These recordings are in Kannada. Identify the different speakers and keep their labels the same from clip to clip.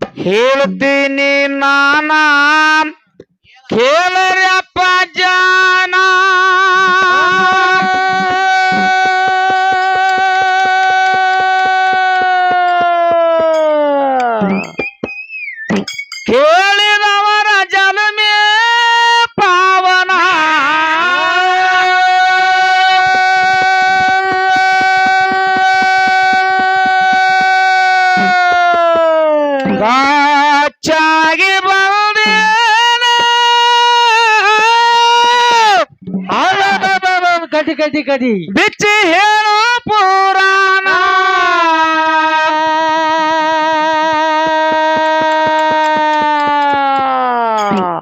Speaker 1: ಹೇಳ್ತೀನಿ ನಾನ. ಕೇಳರಪ್ಪ ಜಾನ. ಗಾಚಾಗಿ ಬಂದೇನ
Speaker 2: ಕಟಿ ಕಟಿ ಕಡಿ
Speaker 1: ಬಿಚ್ಚಿ ಹೇಳು ಪುರಾಣ.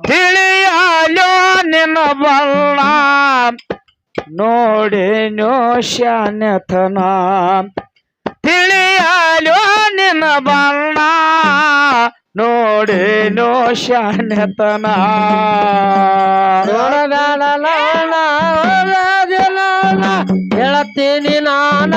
Speaker 1: ತಿಳಿಯಲೋ ನಿನ್ನ ಬಲ್ಲ ನೋಡೇನೋ ಶಾನ್ಯತನ ತಿಳಿಯಲೋ ನಿನ್ನ ಬಣ್ಣ ನೋಡಿ ನೋ ಶಾನ್ಯತನ
Speaker 2: ಹೇಳತ್ತೀನಿ ನಾನ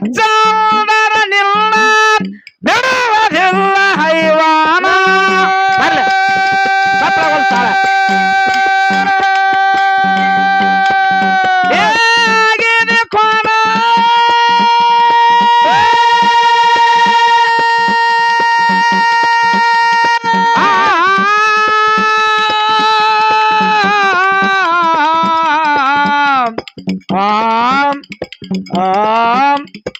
Speaker 1: ಗಂಡ ಹೆಚ್ಚಾದರ ನಿಲ್ಲ ಬಿಡುವುದಿಲ್ಲ ಬರ್ಲೆ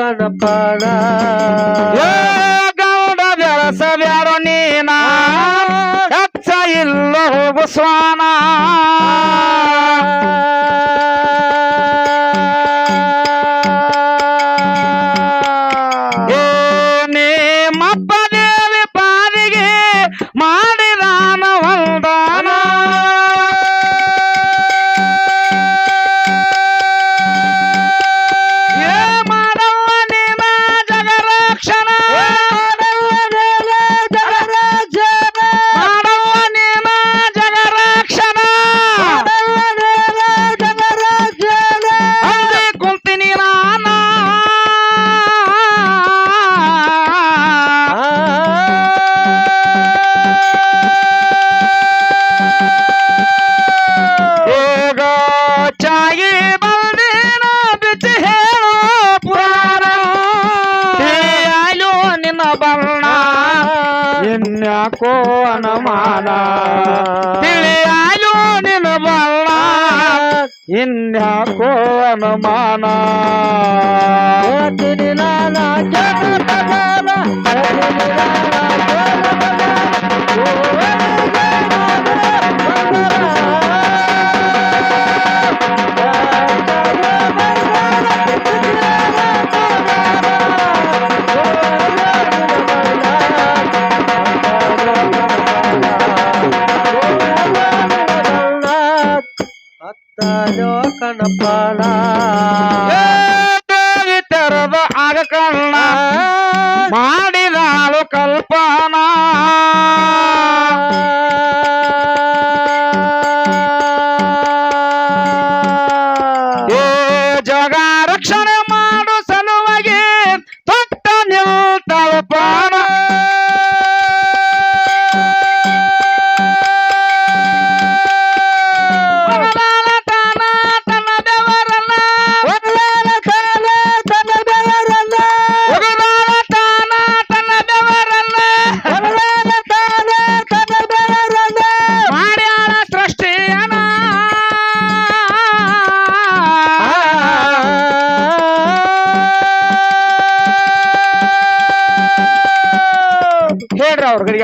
Speaker 2: ಜೋಕನ ಪಾಡ
Speaker 1: ಏ ಗೌಡ ಬೆಳಸಬ್ಯಾರೋ ನೀನ? ಹೆಚ್ಚ ಇಲ್ಲ ಹೋಗು ಸ್ವಾನ? ಕೋನ ಮಾನ ತಿಳಿಯಾಲು ನಿನ ಬಳ್ಳ ಇನ್ಯಾ ಕೋನ ಮಾನ ದಿನಾನ ಜನ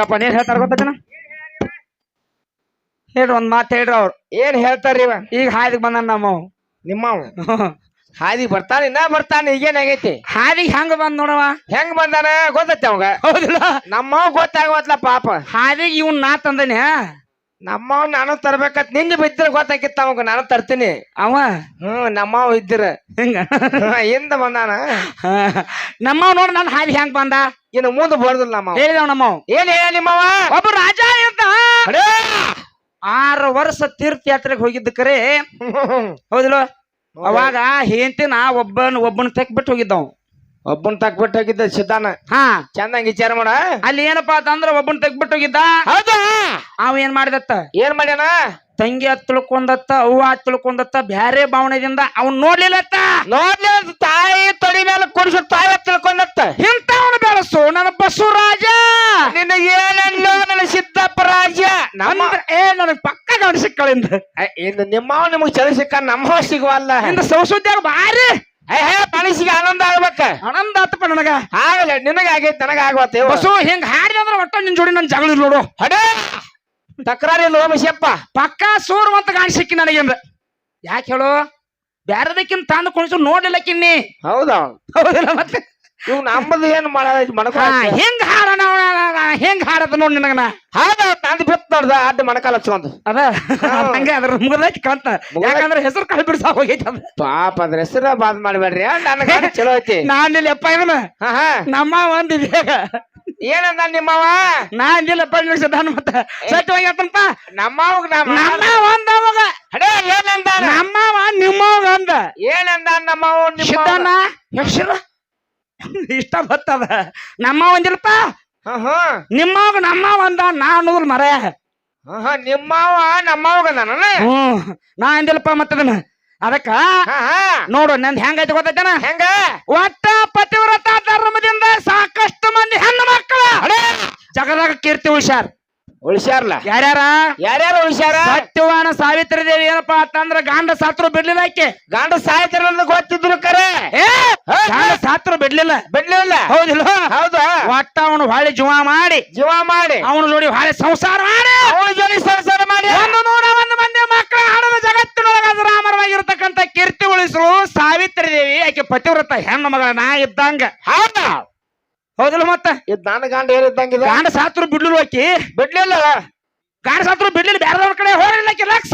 Speaker 1: ಗಡಿಗಪ್ಪ ಏನ್ ಹೇಳ್ತಾರ ಗೊತ್ತನ ಹೇಳ್ರಿ ಒಂದ್ ಮಾತು ಹೇಳ್ರಿ ಅವ್ರು.
Speaker 3: ಏನ್ ಹೇಳ್ತಾರ್ರಿ ಇವ?
Speaker 1: ಈಗ ಹಾದಿಗೆ ಬಂದ ನಮ್ಮ
Speaker 3: ನಿಮ್ಮವ ಹಾದಿಗೆ ಬರ್ತಾನೆ ಇನ್ನ ಬರ್ತಾನೆ ಈಗೇನ್ ಆಗೈತಿ?
Speaker 1: ಹಾದಿಗೆ ಹೆಂಗ್ ಬಂದ್ ನೋಡವ
Speaker 3: ಹೆಂಗ್ ಬಂದಾನ ಗೊತ್ತೈತಿ ಅವಾಗ?
Speaker 1: ಹೌದಿಲ್ಲ.
Speaker 3: ನಮ್ಮವ್ ಗೊತ್ತಾಗವತ್ಲ ಪಾಪ.
Speaker 1: ಹಾದಿಗೆ ಇವ್ನ್ ನಾ ತಂದನೆ
Speaker 3: ನಮ್ಮವ್ ನಾನು ತರ್ಬೇಕತ್ ನಿನ್ನ ಬಿದ್ರ ಗೊತ್ತಾಕಿತ್ತ ಅವ್ಗ ನಾನು ತರ್ತೀನಿ.
Speaker 1: ಅವ?
Speaker 3: ಹ್ಮ್ ನಮ್ಮವ್ ಇದ್ದಿರ.
Speaker 1: ಹಿಂಗ.
Speaker 3: ಹಿಂದ ಬಂದಾನ.
Speaker 1: ನಮ್ಮವ್ ನೋಡ್ ನಾನು ಹಾದಿ ಹೆಂಗ್ ಬಂದ?
Speaker 3: ಇನ್ನು ಮುಂದೆ ಬರ್ದಿಲ್ಲ ನಮ್ಮ
Speaker 1: ಹೇಳಿದವ ನಮ್ಮ
Speaker 3: ಏನ್ ಹೇಳ ನಿಮ್ಮವ
Speaker 1: ಒಬ್ಬ ರಾಜ ಅಂತ ಆರು ವರ್ಷ ತೀರ್ಥಯಾತ್ರೆಗೆ ಹೋಗಿದ್ದ ಕರೆ. ಹೌದಿಲ್ಲ? ಅವಾಗ ಹೆಂತಿನ ಒಬ್ಬನ ಒಬ್ಬನ ತೆಕ್ ಬಿಟ್ಟು ಹೋಗಿದ್ದವ್.
Speaker 3: ಒಬ್ಬನ್ ತಕ್ಬಿಟ್ಟು ಹೋಗಿದ್ದ ಸಿದ್ಧಾನ
Speaker 1: ಹಾ.
Speaker 3: ಚಂದಂಗ್ ವಿಚಾರ ಮಾಡ
Speaker 1: ಅಲ್ಲಿ ಏನಪ್ಪಾ ಅಂತಂದ್ರ ಒಬ್ಬನ್ ತೆಗ್ಬಿಟ್ಟು ಹೋಗಿದ್ದ
Speaker 3: ಹೌದಾ.
Speaker 1: ಅವ ಏನ್ ಮಾಡಿದತ್ತ?
Speaker 3: ಏನ್ ಮಾಡ್ಯಾನ?
Speaker 1: ತಂಗಿ ಹತ್ ತಿಳ್ಕೊಂಡತ್ತ ಅವ್ವ ಹತ್ ತಿಳ್ಕೊಂಡತ್ತ ಬ್ಯಾರೆ ಭಾವನೆದಿಂದ ಅವ್ನ್ ನೋಡ್ಲಿಲ್ಲತ್ತ.
Speaker 3: ನೋಡ್ಲಿ ತಾಯಿ ತೊಡಿ ಮೇಲೆ ಕುಡಿಸು ತಾಯಿ ಹತ್ ತಿಳ್ಕೊಂಡತ್ತ.
Speaker 1: ಅವನು ಬೆಳಸು ನನ್ನ ಬಸವರಾಜ
Speaker 3: ನಿನ್ನ ಏನಲ್ಲೋ ನನ್ನ ಸಿದ್ದಪ್ಪ ರಾಜ ನಮ್ಮ
Speaker 1: ಏ ನನಗ್ ಪಕ್ಕ ಗಮನಿಸಿಕ್ಕಳಿಂದ
Speaker 3: ಏ, ಇದು ನಿಮ್ಮವ ನಿಮಗ್ ಚಳಿ ಸಿಕ್ಕ ನಮ್ಮ ಸಿಗುವಲ್ಲ.
Speaker 1: ಇಂದ ಸಂಸ್ಕೃತಿಯಾಗ ಭಾರಿ.
Speaker 3: ಮನಸ್ಸಿಗೆ ಆನಂದ ಆಗ್ಬೇಕ.
Speaker 1: ಆನಂದ ಆತಪ್ಪ ನನಗ.
Speaker 3: ಆಗಲ್ಲ ನಿನಗ ಆಗೈತಿ ನನಗ
Speaker 1: ಹಿಂಗ್ ಹಾಡಿದ ಅಂದ್ರೆ ಒಟ್ಟ ನಿನ್ ಜೋಡಿ ನನ್ ಜಗಳ ನೋಡು.
Speaker 3: ಹಡೇ! ತಕರಾರಿ ಇಲ್ಲ ಮಶಪ್ಪ
Speaker 1: ಪಕ್ಕ ಸೂರ್ ಅಂತ ಕಾಣಿಸಿಕ್ಕಿ ನನಗಿಂದ ಯಾಕೆ ಹೇಳು? ಬ್ಯಾರದಕ್ಕಿಂತ ತಂದು ಕುಣಿಸು ನೋಡ್ಲಿಲ್ಲಕ್ಕಿನ್ನಿ
Speaker 3: ಹೌದಾ?
Speaker 1: ಹೌದಿಲ್ಲ ಮತ್ತೆ.
Speaker 3: ಇವ್ ನಮ್ಮದು ಏನ್ ಮಾಡ ಮಣಕ
Speaker 1: ಹೆಂಗ್ ಹಾಡನ ಹೆಂಗ್ ಹಾಡದ ನೋಡಿ ನಿನಗನ?
Speaker 3: ಹೌದ ನಂದು ಬಿತ್ ನೋಡ್ದ ಅಡ್ಡ ಮಣಕಾಲ ಹಚ್ಕೊಂಡ್.
Speaker 1: ಅದ? ಹಂಗೆ ಅದ್ರ ಮುಗದೈತಿ ಕಂತ. ಯಾಕಂದ್ರೆ ಹೆಸರು ಕಳ್ ಬಿಡ್ಸಾ ಹೋಗೈತಿ ಅದ.
Speaker 3: ಪಾಪ ಅದ್ರ ಹೆಸರ ಬಾದ್ ಮಾಡ್ಬೇಡ್ರಿ. ನನಗೆ ಚಲೋ ಐತಿ?
Speaker 1: ನಾನ್ ಇಲ್ಲಪ್ಪ ಇದನ್ನ
Speaker 3: ಹಾ ಹಾ.
Speaker 1: ನಮ್ಮ ಒಂದ್ ಇದ್ಯಾಗ
Speaker 3: ಏನಂದ ನಿಮ್ಮವ
Speaker 1: ನಾ ಇಲ್ಲಪ್ಪ ನಿಲ್ಸಿದ್ದಾನ ಮತ್ತ. ಸಟ್ ಹೋಗ್ಯಾತನಪ್ಪ
Speaker 3: ನಮ್ಮವ ನಮ್ಮ
Speaker 1: ಒಂದ್ ಅವಾಗ.
Speaker 3: ಅಡೇ ಏನಂದ
Speaker 1: ನಮ್ಮವ ನಿಮ್ಮವಾಗ ಅಂದ.
Speaker 3: ಏನಂದ ನಮ್ಮವ ನಿಮ್ಮ
Speaker 1: ಹೆಸರು ಇಷ್ಟ ಬರ್ತದ ನಮ್ಮ
Speaker 3: ಒಂದಿಲ್ಪ
Speaker 1: ನಿಮ್ಮವಾಗ ನಮ್ಮ ಒಂದ ನಾ ಅನ್ನೋದ್ರ ಮರ.
Speaker 3: ನಿಮ್ಮವ ನಮ್ಮವಾಗ
Speaker 1: ಹ್ಮ್ ನಾ ಅಂದಿಲ್ಲಪ್ಪ ಮತ್ತದನ್ನ. ಅದಕ್ಕ ನೋಡು ನಂದ್ ಹೆಂಗೈತಿ ಗೊತ್ತೈತನ?
Speaker 3: ಹೆಂಗ?
Speaker 1: ಒಟ್ಟ ಪತಿವ್ರತ ಧರ್ಮದಿಂದ ಸಾಕಷ್ಟು ಮಂದಿ ಹೆಣ್ಣು ಮಕ್ಕಳ. ಜಗದಾಗ ಕೀರ್ತಿ ಉಳ್ಸ್ಯಾರ
Speaker 3: ಉಳಿಸ್ಯಾರಲ್ಲ
Speaker 1: ಯಾರ್ಯಾರ?
Speaker 3: ಯಾರ್ಯಾರು ಉಳಿಸ್ಯಾರ?
Speaker 1: ಸತ್ಯವಾನ ಸಾವಿತ್ರಿ ದೇವಿ ಏನಪ್ಪಾ ಅಂತಂದ್ರ ಗಂಡ ಸಾತ್ರು ಬಿಡ್ಲಿಲ್ಲ ಆಕೆ.
Speaker 3: ಗಂಡ ಸಾಯ್ತಿರಲ್ಲ ಗೊತ್ತಿದ್ರು ಕರೆ.
Speaker 1: ಏ ಗಂಡ ಸಾತ್ರು ಬಿಡ್ಲಿಲ್ಲ.
Speaker 3: ಬಿಡ್ಲಿಲ್ಲ.
Speaker 1: ಹೌದಿಲ್ಲ?
Speaker 3: ಹೌದಾ.
Speaker 1: ಒಟ್ಟ ಅವನು ಹೊಳೆ ಜೀವ ಮಾಡಿ.
Speaker 3: ಜೀವ ಮಾಡಿ.
Speaker 1: ಅವನು ನೋಡಿ ಹೊಳೆ ಸಂಸಾರ ಮಾಡಿ.
Speaker 3: ಅವಳ ಜೋಡಿ ಸಂಸಾರ ಮಾಡಿ.
Speaker 1: ಒಂದು ನೂರ ಒಂದು ಮಂದಿ ಮಕ್ಕಳ ಹಾಡದ ಜಗತ್ತಿನೊಳಗ ರಾಮರವಾಗಿರ್ತಕ್ಕಂಥ ಕೀರ್ತಿ ಉಳಿಸಲು ಸಾವಿತ್ರಿ ದೇವಿ ಆಕೆ ಪತಿವ್ರತ ಹೆಣ್ಣು ಮಗಳ ನಾ ಇದ್ದಂಗ.
Speaker 3: ಹೌದಾ.
Speaker 1: ಹೌದಿಲ್ಲ ಮತ್ತ?
Speaker 3: ಇದ್ ನನ್ನ ಗಂಡ ಏನಿದ್ದಂಗಿದ
Speaker 1: ಗಂಡ ಸಾತ್ರು ಬಿಡ್ಲಿಲ್ಲ ಆಕಿ?
Speaker 3: ಬಿಡ್ಲಿಲ್ಲ.
Speaker 1: ಗಂಡ ಸಾತ್ರು ಬಿಡ್ಲಿಲ್ಲ ಬೇರೆ ಕಡೆ ಹೋಗಿಲ್ಲ ಆಕಿ ಲಕ್ಷ!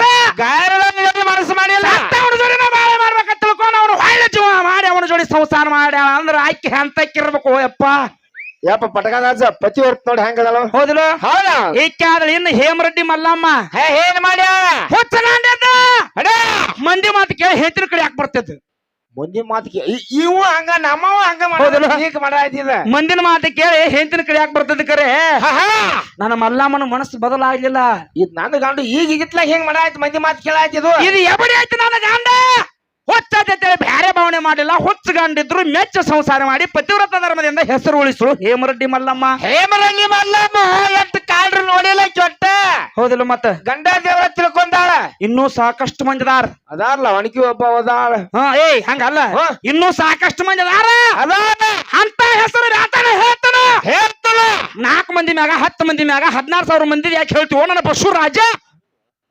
Speaker 3: ನಿಗದಿ ಮನಸ್ಸು ಮಾಡಿಲ್ಲ.
Speaker 1: ಅವನ ಜೋಡಿ ನಾ ಬಾಳೆ ಮಾಡ್ಬೇಕಂತ ತಿಳ್ಕೊಂಡು ಅವನು ಹೊಳ್ಳೆ ಜೀವ ಮಾಡಿ ಅವನ ಜೋಡಿ ಸಂಸಾರ ಮಾಡ್ಯಾಳ ಅಂದ್ರ ಆಕಿ ಹಂತಕ್ಕಿರ್ಬೇಕು ಯಪ್ಪ.
Speaker 3: ಯಪ್ಪ ಪಟಕದಾಜ ಪತಿ ಹೊರ್ತ ನೋಡಿ ಹೆಂಗದಲ್ಲ
Speaker 1: ಹೌದಿಲ್ಲ?
Speaker 3: ಹೌದಾ?
Speaker 1: ಈಕೆ ಆದ್ರೆ ಇನ್ನು ಹೇಮರೆಡ್ಡಿ ಮಲ್ಲಮ್ಮ.
Speaker 3: ಹೇ ಏನ್ ಮಾಡ್ಯಾಳ? ಹುಚ್ಚ
Speaker 1: ಮಂದಿ ಮಾತು ಕೇಳಿ ಹೆಂತಿನ ಕಡೆ ಯಾಕೆ ಬರ್ತೈತಿ?
Speaker 3: ಮುಂದಿ ಮಾತು ಇವು ಹಂಗ ನಮ್ಮವ ಹಂಗ
Speaker 1: ಹೌದಲ್ಲ?
Speaker 3: ಈಗ ಮಾಡಾಯ್ತಿದ.
Speaker 1: ಮಂದಿನ ಮಾತು ಕೇಳಿ ಹೆಂತಿನ ಕಡೆ ಯಾಕೆ ಬರ್ತದ ಕರೆ? ನನ್ನ ಮಲ್ಲಮ್ಮನ ಮನಸ್ಸು ಬದಲಾಗ್ಲಿಲ್ಲ.
Speaker 3: ಇದ್ ನನ್ನ ಗಂಡು ಈಗ ಇಗಿತ್ಲಾಗ ಹೆಂಗ್ ಮಾಡಾಯ್ತು ಮಂದಿ ಮಾತು ಕೇಳಾಯ್ತಿದು.
Speaker 1: ಇದು ಎಬಡಿ ಆಯ್ತು ನನ್ನ ಗಂಡ. ಹುಚ್ಚ ಬ್ಯಾರೆ ಭಾವನೆ ಮಾಡಿಲ್ಲ. ಹುಚ್ಚ ಗಂಡಿದ್ರು ಮೆಚ್ಚ ಸಂಸಾರ ಮಾಡಿ ಪತಿವ್ರತ ಧರ್ಮದಿಂದ ಹೆಸರು ಉಳಿಸಲು ಹೇಮರೆಡ್ಡಿ ಮಲ್ಲಮ್ಮ.
Speaker 3: ಹೇಮರಂಗಿ ಮಲ್ಲಮ್ಮ ಎಂತ ಕಾಡ್ರು ನೋಡಿಲ್ಲ ಚೊಟ್ಟ
Speaker 1: ಹೌದಿಲ್ಲ ಮತ್ತ?
Speaker 3: ಗಂಡ ದೇವರ ಮಂದಾಳ
Speaker 1: ಇನ್ನೂ ಸಾಕಷ್ಟು ಮಂದಿ ಅದಾರ.
Speaker 3: ಅದಾರ್ಲ ಒಣಕಿ ಒಬ್ಬ ಅದಾಳ.
Speaker 1: ಹಾ ಏಯ್ ಹಂಗಲ್ಲ.
Speaker 3: ಹಾ.
Speaker 1: ಇನ್ನೂ ಸಾಕಷ್ಟು ಮಂದಿ ಅದಾರ.
Speaker 3: ಅದಾರ
Speaker 1: ಅಂತ ಹೆಸರು ಹೇಳ್ತಾನ ಹೇಳ್ತಾನ
Speaker 3: ಹೇಳ್ತಲ
Speaker 1: ನಾಲ್ಕು ಮಂದಿ ಮ್ಯಾಗ ಹತ್ತು ಮಂದಿ ಮ್ಯಾಗ ಹದಿನಾರು ಸಾವಿರ ಮಂದಿ ಯಾಕೆ ಹೇಳ್ತೀವೋ ನನ್ನ ಬಸ್ಸು ರಾಜ?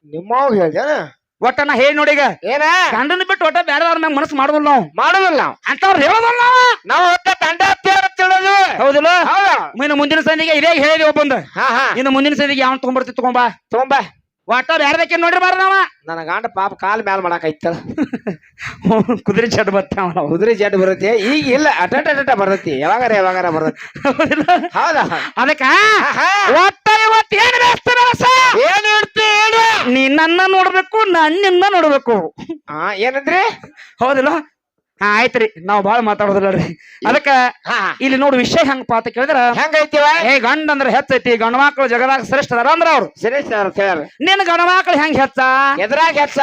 Speaker 3: ನಿಮ್ಮವ್ ಹೇಳ್ದೇನ
Speaker 1: ಒಟ್ಟ ನಾ ಹೇಳಿ ನೋಡಿ ಈಗ.
Speaker 3: ಏನ?
Speaker 1: ಗಂಡನ ಬಿಟ್ಟು ಒಟ್ಟ ಬೇರೆದವ್ರ ಮ್ಯಾಗ ಮನಸ್ಸು ಮಾಡೋದಿಲ್ಲ ನಾವು.
Speaker 3: ಮಾಡುದಿಲ್ಲ ನಾವು.
Speaker 1: ಅಂತವ್ರು ಹೇಳೋದಲ್ಲ ನಾವು.
Speaker 3: ನಾವು ಒಟ್ಟ ತಂಡ ತಿಳಿದು
Speaker 1: ಹೌದಿಲ್ಲ?
Speaker 3: ಹೌದಾ.
Speaker 1: ಇನ್ನು ಮುಂದಿನ ಸಂದಿಗೆ ಇದೇ ಹೇಳಿದೆ ಒಬ್ಬಂದು.
Speaker 3: ಹಾ ಹಾ.
Speaker 1: ಇನ್ನು ಮುಂದಿನ ಸಂದಿಗೆ ಯಾವ ತಗೊಂಡ್ಬರ್ತಿ ತಗೊಂಬ
Speaker 3: ತಗೊಂಬ
Speaker 1: ಒಟ್ಟ ಬೇರೆದಕ್ಕೆ ನೋಡ್ರಿ ಬಾರ ನಾವ?
Speaker 3: ನನ್ನ ಗಂಡ ಪಾಪ ಕಾಲ್ ಮ್ಯಾಲ ಮಾಡಕ್
Speaker 1: ಕುದುರೆ ಚಡ್ ಬರ್ತಾವ
Speaker 3: ಕುದುರೆ ಜಡ್ ಬರುತ್ತೆ. ಈಗ ಇಲ್ಲ ಅಟಟ ಅಟಟ ಬರ್ತೈತಿ. ಯಾವಾಗಾರ ಯಾವಾಗಾರ ಬರುತ್ತೆ? ಹೌದಾ?
Speaker 1: ಅದಕ್ಕ. ಒಟ್ಟ ಇವತ್ತು ಏನ್ ಬೇಸ್ತ ಬೇಸ
Speaker 3: ಏನ್ ಹೇಳ್ತಿ ಹೇಳು.
Speaker 1: ನೀ ನನ್ನ ನೋಡ್ಬೇಕು ನನ್ನಿಂದ ನಿನ್ನ ನೋಡ್ಬೇಕು
Speaker 3: ಏನಂದ್ರಿ?
Speaker 1: ಹೌದಿಲ್ಲ? ಹಾ ಆಯ್ತ್ರಿ. ನಾವ್ ಬಾಳ ಮಾತಾಡೋದಿಲ್ಲರಿ ಅದಕ್ಕ ಇಲ್ಲಿ ನೋಡು ವಿಷಯ ಹೆಂಗಪ್ಪ ಅಂತ ಕೇಳಿದ್ರ?
Speaker 3: ಹೆಂಗೈತಿವ?
Speaker 1: ಏ ಗಂಡ ಅಂದ್ರ ಹೆಚ್ಚೈತಿ. ಗಂಡ ಮಕ್ಳು ಜಗದಾಗ ಶ್ರೇಷ್ಠ ಅದಾರ ಅಂದ್ರ ಅವ್ರು.
Speaker 3: ಶ್ರೇಷ್ಠ
Speaker 1: ನಿನ್ನ ಗಂಡ ಮಕ್ಳು ಹೆಂಗ್ ಹೆಚ್ಚ?
Speaker 3: ಎದ್ರಾಗ ಹೆಚ್ಚ?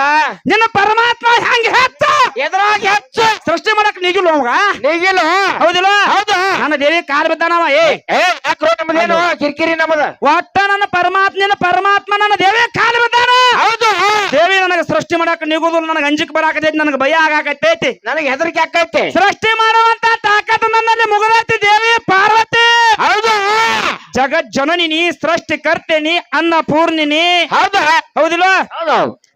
Speaker 1: ನಿನ್ನ ಪರಮಾತ್ಮ ಹೆಂಗ್ ಹೆಚ್ಚ?
Speaker 3: ಎದ್ರಾಗ ಹೆಚ್ಚ?
Speaker 1: ಸೃಷ್ಟಿ ಮಾಡಕ್ ನಿಗಿಲ್ಲ ಅವಾಗ?
Speaker 3: ನೀಗಿಲ್ಲ
Speaker 1: ಹೌದಿಲ್ಲ
Speaker 3: ಹೌದು.
Speaker 1: ನನ್ನ ದೇವಿ ಕಾಲ್ ಬಿದ್ದಾನವ ಏ.
Speaker 3: ಏ ಯಾಕ್ರೋ ಕಿರಿಕಿರಿ ನಮ್ಮದ
Speaker 1: ಒಟ್ಟ ನನ್ನ ಪರಮಾತ್ಮ ನಿನ್ನ ಪರಮಾತ್ಮ ನನ್ನ ದೇವಿ ಕಾಲ್ ಬಿದ್ದಾನ.
Speaker 3: ಹೌದು.
Speaker 1: ದೇವಿ ನನಗೆ ಸೃಷ್ಟಿ ಮಾಡಕ್ ನಿಗುದಿಲ್ಲ. ನನಗೆ ಅಂಜಿಕ್ ಬರಾಕತೈತಿ. ನನಗೆ ಭಯ ಆಗಾಕತೈತಿ.
Speaker 3: ನನಗೆ ಆಕೈತಿ
Speaker 1: ಸೃಷ್ಟಿ ಮಾಡುವಂತ ತಾಕತ್ ನನ್ನಲ್ಲಿ ಮುಗದೈತಿ ದೇವಿ ಪಾರ್ವತಿ.
Speaker 3: ಹೌದು.
Speaker 1: ಜಗತ್ ಜನನಿನಿ ಅನ್ನ ಪೂರ್ಣಿನಿ
Speaker 3: ಹೌದಾ.
Speaker 1: ಹೌದಿಲ್ಲ?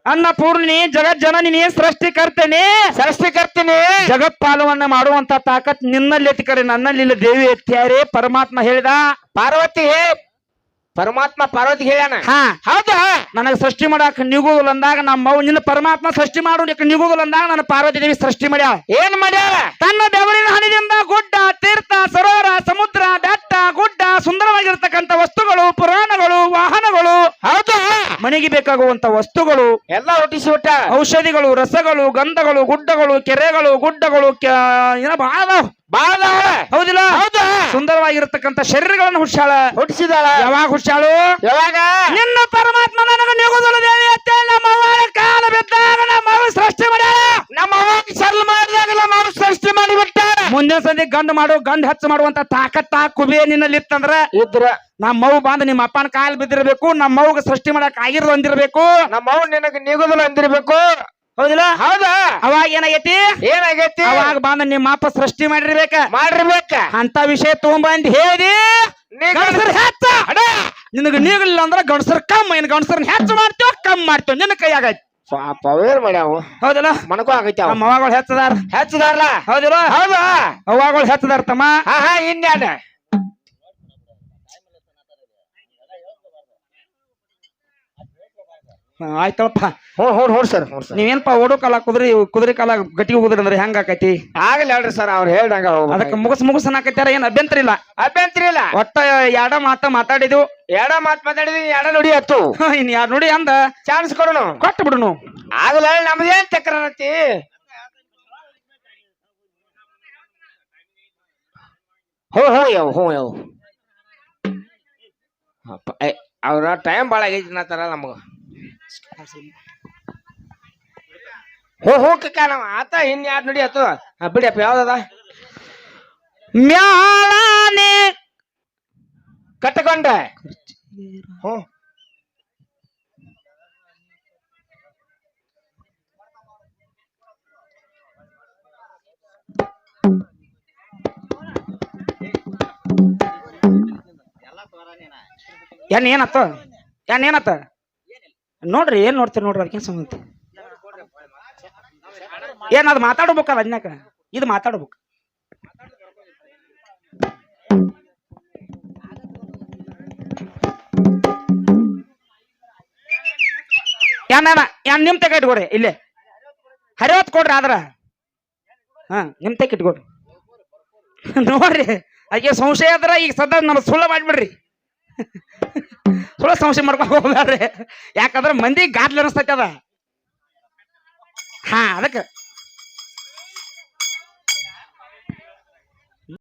Speaker 3: ಅನ್ನ
Speaker 1: ಪೂರ್ಣಿ ಜಗತ್ ಜನನಿನಿ ಸೃಷ್ಟಿಕರ್ತಿನಿ.
Speaker 3: ಸೃಷ್ಟಿ ಕರ್ತೀನಿ
Speaker 1: ಜಗತ್ ಪಾಲವನ್ನ ಮಾಡುವಂತ ತಾಕತ್ ನಿನ್ನಲ್ಲಿ ಎತ್ತಿಕರೆ ನನ್ನಲ್ಲಿ ಇಲ್ಲ ದೇವಿ ಎತ್ತ್ಯಾರೆ ಪರಮಾತ್ಮ ಹೇಳಿದ.
Speaker 3: ಪಾರ್ವತಿ ಪರಮಾತ್ಮ ಪಾರ್ವತಿ ಹೇಳ್ಯಾನ.
Speaker 1: ಹಾ.
Speaker 3: ಹೌದಾ?
Speaker 1: ನನಗೆ ಸೃಷ್ಟಿ ಮಾಡಾಕ ನಿಗೂಗಲ್ ಅಂದಾಗ ನಮ್ಮ ನಿನ್ನ ಪರಮಾತ್ಮ ಸೃಷ್ಟಿ ಮಾಡು ನಿಗೂಗಲ್ ಅಂದಾಗ ನನ್ನ ಪಾರ್ವತಿ ದೇವಿ ಸೃಷ್ಟಿ ಮಾಡ್ಯಾಳ.
Speaker 3: ಏನ್ ಮಾಡ್ಯಾರ
Speaker 1: ತನ್ನ ಬೆವರಿನ ಹನಿದಿಂದ ಗುಡ್ಡ ತೀರ್ಥ ಸರೋವರ ಸಮುದ್ರ ಬೆಟ್ಟ ಗುಡ್ಡ ಸುಂದರವಾಗಿರ್ತಕ್ಕಂಥ ವಸ್ತುಗಳು ಪುರಾಣಗಳು ಮನೆಗೆ ಬೇಕಾಗುವಂತ ವಸ್ತುಗಳು
Speaker 3: ಎಲ್ಲ ಹುಟ್ಟಿಸಿ ಬಿಟ್ಟ
Speaker 1: ಔಷಧಿಗಳು ರಸಗಳು ಗಂಧಗಳು ಗುಡ್ಡಗಳು ಕೆರೆಗಳು ಗುಡ್ಡಗಳು ಏನ ಬಹಳ.
Speaker 3: ಬಾಳ
Speaker 1: ಹೌದಿಲ್ಲ?
Speaker 3: ಹೌದಾ.
Speaker 1: ಸುಂದರವಾಗಿರತಕ್ಕಂತ ಶರೀರಗಳನ್ನು ಹುಷಾಳ
Speaker 3: ಹುಟ್ಟಿಸಿದಾಳ
Speaker 1: ಯಾವಾಗ ಹುಟ್ಟಾಳು
Speaker 3: ಯಾವಾಗ?
Speaker 1: ನಿನ್ನ ಪರಮಾತ್ಮ ನನಗೆ ನಿಗುದಲು ದೇವಿ ಅತ್ತೆ ನಮ್ಮ ಕಾಲ ಬಿದ್ದಾಗ ನಮ್ಮ ಸೃಷ್ಟಿ ಮಾಡ್ಯಾಳ.
Speaker 3: ನಮ್ಮ ಅವಾಗ
Speaker 1: ಮುಂದಿನ ಸಂದಿ ಗಂಡ ಮಾಡು ಗಂಡ ಹೆಚ್ಚು ಮಾಡುವಂತ ತಾಕತ್ತ ಕುಬೇ ನಿನ್ನಲ್ಲಿ ಇತ್ತಂದ್ರ
Speaker 3: ಇದ್ರ
Speaker 1: ನಮ್ಮ ಮೌ ಬಂದ್ ನಿಮ್ಮ ಅಪ್ಪನ ಕಾಲ್ ಬಿದ್ದಿರ್ಬೇಕು ನಮ್ಮ ಮೌಗ ಸೃಷ್ಟಿ ಮಾಡಕ್ ಆಗಿರ್ದು ಅಂದಿರ್ಬೇಕು.
Speaker 3: ನಮ್ಮ ಅವ್ ನಿನಗ ನಿಗುದಲ್ಲ ಅಂದಿರ್ಬೇಕು.
Speaker 1: ಹೌದಿಲ್ಲ?
Speaker 3: ಹೌದಾ?
Speaker 1: ಅವಾಗ ಏನಾಗೈತಿ?
Speaker 3: ಏನಾಗೈತಿ?
Speaker 1: ಅವಾಗ ಬಂದ ನಿಮ್ಮ ಅಪ್ಪ ಸೃಷ್ಟಿ ಮಾಡಿರ್ಬೇಕ.
Speaker 3: ಮಾಡಿರ್ಬೇಕ.
Speaker 1: ಅಂತ ವಿಷಯ ತಗೊಂಬಂದ್ ಹೇಳಿ
Speaker 3: ನೀ-
Speaker 1: ಗಂಡಸರ್ ಹೆಚ್ಚ. ನಿನಗ ನೀಗಲಿಲ್ಲ ಅಂದ್ರ ಗಂಡಸರ್ ಕಮ್ಮ ಏನ್ ಗಂಡಸರ್ನ ಹೆಚ್ಚು ಮಾಡ್ತೀವ ಕಮ್ಮಿ ಮಾಡ್ತೀವ ನಿನ್ನ ಕೈಯಾಗೈತಿ.
Speaker 3: ಪಾಪ ಅವೇರ್ ಮಾಡ್ಯಾವು
Speaker 1: ಹೌದಿಲ್ಲ?
Speaker 3: ಮನಕೋ ಆಗೈತೆ
Speaker 1: ನಮ್ಮ ಅವಾಗಳು ಹೆಚ್ಚದಾರ
Speaker 3: ಹೆಚ್ಚದಾರಲ್ಲ
Speaker 1: ಹೌದಿಲ್ಲ?
Speaker 3: ಹೌದಾ.
Speaker 1: ಅವಾಗಳು ಹೆಚ್ಚದಾರ ತಮ್ಮ.
Speaker 3: ಹಾ ಹಾ ಇನ್ಯಾಡ
Speaker 1: ಹಾ, ಆಯ್ತಳಪ್ಪ
Speaker 3: ಹ್ಞೂ ಹ್ಞೂ ಹ್ಞೂ ಸರ್ ಹ್ಞೂ ಸರ್.
Speaker 1: ನೀವೇನಪ್ಪ ಓಡೋ ಕಾಲ ಕುದುರೆ ಕುದುರೆ ಕಾಲ ಗಟ್ಟಿಗೆ ಹೋಗುದ್ರಿ ಅಂದ್ರೆ ಹೆಂಗ ಆಕೈತಿ?
Speaker 3: ಆಗಲ್ಲ ಹೇಳ್ರಿ ಸರ್ ಅವ್ರು ಹೇಳ್ದಂಗ
Speaker 1: ಅದಕ್ಕೆ ಮುಗಸ್ ಅನ್ನಕತ್ತಾರ ಏನ್ ಅಭ್ಯಂತರ ಇಲ್ಲ?
Speaker 3: ಅಭ್ಯಂತರ ಇಲ್ಲ.
Speaker 1: ಒಟ್ಟ ಎರಡ ಮಾತ ಮಾತಾಡಿದ್ವು
Speaker 3: ಎರಡ ಮಾತ್ ಮಾತಾಡಿದ್ವಿ ಎರಡ ನುಡಿ ಹತ್ತು.
Speaker 1: ಇನ್ ಯಾರು ನೋಡಿ ಅಂದ?
Speaker 3: ಚಾನ್ಸ್ ಕೊಡೋಣ
Speaker 1: ಕೊಟ್ಟು ಬಿಡುನು
Speaker 3: ಆಗಲ್ಲ ನಮ್ದೇನ್ ತಕ್ರಾರತಿ ಹೋ ಹೋ ಯಾವ ಹೋ ಯಾವ ಅವ್ರ ಟೈಮ್ ಭಾಳ ಆಗೈತಿ ಅನ್ನತ್ತಾರ ನಮಗ. ಹೋ ಹೋ ಕಕ್ಕ ನಾವ್ ಆತ ಇನ್ ಯಾರು ನಡಿ ಆತು ಬಿಡಿಯಪ್ಪ ಯಾವ್ದದ
Speaker 1: ಮ್ಯಾಳಾನೆ
Speaker 3: ಕಟ್ಟಕೊಂಡ? ಹ್ಞೂ
Speaker 1: ಏನ್ ಏನತ್ತ ಏನ್ ಏನತ್ತ ನೋಡ್ರಿ, ಏನ್ ನೋಡ್ತೀರಿ ನೋಡ್ರಿ ಅದಕ್ಕೆ ಸಂಬಂಧ ಏನ್ ಅದು ಮಾತಾಡ್ಬೇಕಲ್ಲ ಅದ್ನ್ಯಾಕ? ಇದು ಮಾತಾಡ್ಬೇಕು. ಏನ ಏನ್ ನಿಮ್ ತೆಗ ಇಟ್ಕೊಡ್ರಿ, ಇಲ್ಲೇ. ಹರಿವತ್ ಕೊಡ್ರಿ ಆದ್ರ. ಹಾ, ನಿಮ್ ತೆಗ ಇಟ್ಕೊಡ್ರಿ. ನೋಡ್ರಿ ಅದಕ್ಕೆ ಸಂಶಯ ಆದ್ರ ಈಗ ಸದ್ದ ನಮ್ಮ ಸುಳ್ಳ ಮಾಡ್ಬಿಡ್ರಿ. ಸುಳ್ಳ ಸಂಶಯ ಮಾಡ್ಕೊಂಡು ಹೋಗ್ಬೇಡ್ರಿ ಯಾಕಂದ್ರೆ ಮಂದಿ ಗಾದ್ಲ ಅನಿಸ್ತೈತಿ ಅದ. ಹಾ ಅದಕ್ಕೆ.